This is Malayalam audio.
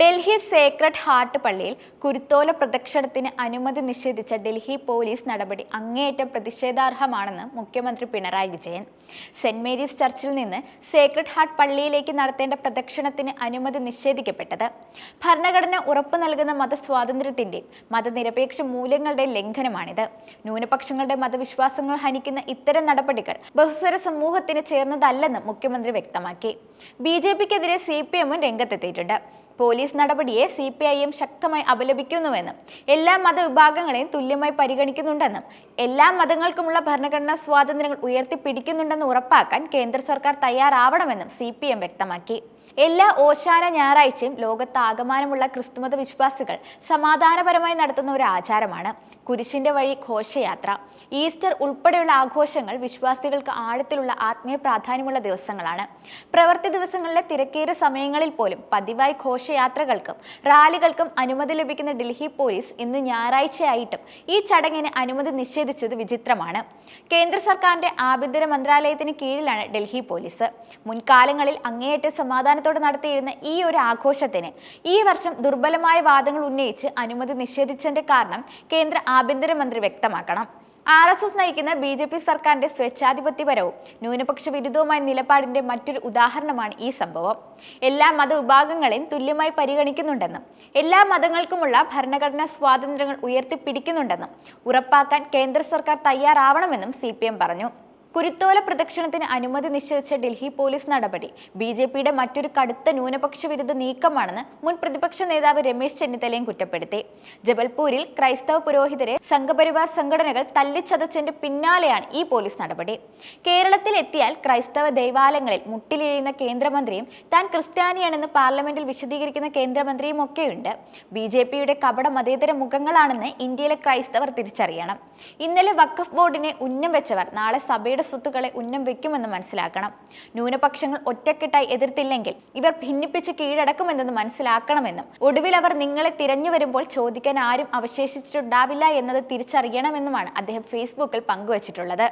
ഡൽഹി സേക്രഡ് ഹാർട്ട് പള്ളിയിൽ കുരുത്തോല പ്രദക്ഷിണത്തിന് അനുമതി നിഷേധിച്ച ഡൽഹി പോലീസ് നടപടി അങ്ങേയറ്റം പ്രതിഷേധാർഹമാണെന്ന് മുഖ്യമന്ത്രി പിണറായി വിജയൻ. സെന്റ് മേരീസ് ചർച്ചിൽ നിന്ന് സേക്രഡ് ഹാർട്ട് പള്ളിയിലേക്ക് നടത്തേണ്ട പ്രദക്ഷിണത്തിന് അനുമതി നിഷേധിക്കപ്പെട്ടത്. ഭരണഘടന ഉറപ്പു നൽകുന്ന മതസ്വാതന്ത്ര്യത്തിന്റെ മതനിരപേക്ഷ മൂല്യങ്ങളുടെ ലംഘനമാണിത്. ന്യൂനപക്ഷങ്ങളുടെ മതവിശ്വാസങ്ങൾ ഹനിക്കുന്ന ഇത്തരം നടപടികൾ ബഹുസ്വര സമൂഹത്തിന് ചേർന്നതല്ലെന്ന് മുഖ്യമന്ത്രി വ്യക്തമാക്കി. ബി ജെ പിക്കെതിരെ സി പി എമ്മും രംഗത്തെത്തിയിട്ടുണ്ട്. പോലീസ് നടപടിയെ സി പി ഐ എം ശക്തമായി അപലപിക്കുന്നുവെന്നും എല്ലാ മതവിഭാഗങ്ങളെയും തുല്യമായി പരിഗണിക്കുന്നുണ്ടെന്നും എല്ലാ മതങ്ങൾക്കുമുള്ള ഭരണഘടനാ സ്വാതന്ത്ര്യങ്ങൾ ഉയർത്തിപ്പിടിക്കുന്നുണ്ടെന്ന് ഉറപ്പാക്കാൻ കേന്ദ്ര സർക്കാർ തയ്യാറാവണമെന്നും സി വ്യക്തമാക്കി. എല്ലാ ഓശാന ഞായറാഴ്ചയും ലോകത്താകമാനമുള്ള ക്രിസ്തുമത വിശ്വാസികൾ സമാധാനപരമായി നടത്തുന്ന ഒരു ആചാരമാണ് കുരിശിന്റെ വഴി ഘോഷയാത്ര. ഈസ്റ്റർ ഉൾപ്പെടെയുള്ള ആഘോഷങ്ങൾ വിശ്വാസികൾക്ക് ആഴത്തിലുള്ള ആത്മീയ പ്രാധാന്യമുള്ള ദിവസങ്ങളാണ്. പ്രവൃത്തി ദിവസങ്ങളിലെ തിരക്കേറിയ സമയങ്ങളിൽ പോലും പതിവായി ഘോഷയാത്രകൾക്കും റാലികൾക്കും അനുമതി ലഭിക്കുന്ന ഡൽഹി പോലീസ് ഇന്ന് ഞായറാഴ്ചയായിട്ടും ഈ ചടങ്ങിന് അനുമതി നിഷേധിച്ചത് വിചിത്രമാണ്. കേന്ദ്ര സർക്കാരിന്റെ ആഭ്യന്തര മന്ത്രാലയത്തിന് കീഴിലാണ് ഡൽഹി പോലീസ്. മുൻകാലങ്ങളിൽ അങ്ങേയറ്റ സമാധാനത്തോടെ നടത്തിയിരുന്ന ഈ ഒരു ആഘോഷത്തിന് ഈ വർഷം ദുർബലമായ വാദങ്ങൾ ഉന്നയിച്ച് അനുമതി നിഷേധിച്ചതിന്റെ കാരണം കേന്ദ്ര ആഭ്യന്തരമന്ത്രി വ്യക്തമാക്കണം. ആർ എസ് എസ് നയിക്കുന്ന ബി ജെ പി സർക്കാരിന്റെ സ്വേച്ഛാധിപത്യപരവും ന്യൂനപക്ഷ വിരുദ്ധവുമായ നിലപാടിന്റെ മറ്റൊരു ഉദാഹരണമാണ് ഈ സംഭവം. എല്ലാ മതവിഭാഗങ്ങളെയും തുല്യമായി പരിഗണിക്കുന്നുണ്ടെന്നും എല്ലാ മതങ്ങൾക്കുമുള്ള ഭരണഘടനാ സ്വാതന്ത്ര്യങ്ങൾ ഉയർത്തിപ്പിടിക്കുന്നുണ്ടെന്നും ഉറപ്പാക്കാൻ കേന്ദ്ര സർക്കാർ തയ്യാറാവണമെന്നും സി പറഞ്ഞു. കുരുത്തോല പ്രദക്ഷിണത്തിന് അനുമതി നിഷേധിച്ച ഡൽഹി പോലീസ് നടപടി. ബി ജെ പിയുടെ മറ്റൊരു കടുത്ത ന്യൂനപക്ഷ വിരുദ്ധ നീക്കമാണെന്ന് മുൻ പ്രതിപക്ഷ നേതാവ് രമേശ് ചെന്നിത്തലയും കുറ്റപ്പെടുത്തി. ജബൽപൂരിൽ ക്രൈസ്തവ പുരോഹിതരെ സംഘപരിവാർ സംഘടനകൾ തല്ലിച്ചതച്ചതിന്റെ പിന്നാലെയാണ് ഈ പോലീസ് നടപടി. കേരളത്തിൽ എത്തിയാൽ ക്രൈസ്തവ ദൈവാലയങ്ങളിൽ മുട്ടിലിഴിയുന്ന കേന്ദ്രമന്ത്രിയും താൻ ക്രിസ്ത്യാനിയാണെന്ന് പാർലമെന്റിൽ വിശദീകരിക്കുന്ന കേന്ദ്രമന്ത്രിയും ഒക്കെയുണ്ട്. ബി ജെ പിയുടെ കപട മതേതര മുഖങ്ങളാണെന്ന് ഇന്ത്യയിലെ ക്രൈസ്തവർ തിരിച്ചറിയണം. ഇന്നലെ വഖഫ് ബോർഡിനെ ഉന്നം വെച്ചവർ നാളെ സഭയുടെ സ്വത്തുക്കളെ ഉന്നം വെക്കുമെന്ന് മനസ്സിലാക്കണം. ന്യൂനപക്ഷങ്ങൾ ഒറ്റക്കെട്ടായി എതിർത്തില്ലെങ്കിൽ ഇവർ ഭിന്നിപ്പിച്ച് കീഴടക്കുമെന്നത് മനസ്സിലാക്കണമെന്നും ഒടുവിൽ അവർ നിങ്ങളെ തിരഞ്ഞു വരുമ്പോൾ ചോദിക്കാൻ ആരും അവശേഷിച്ചിട്ടുണ്ടാവില്ല എന്നത് തിരിച്ചറിയണമെന്നുമാണ് അദ്ദേഹം ഫേസ്ബുക്കിൽ പങ്കുവച്ചിട്ടുള്ളത്.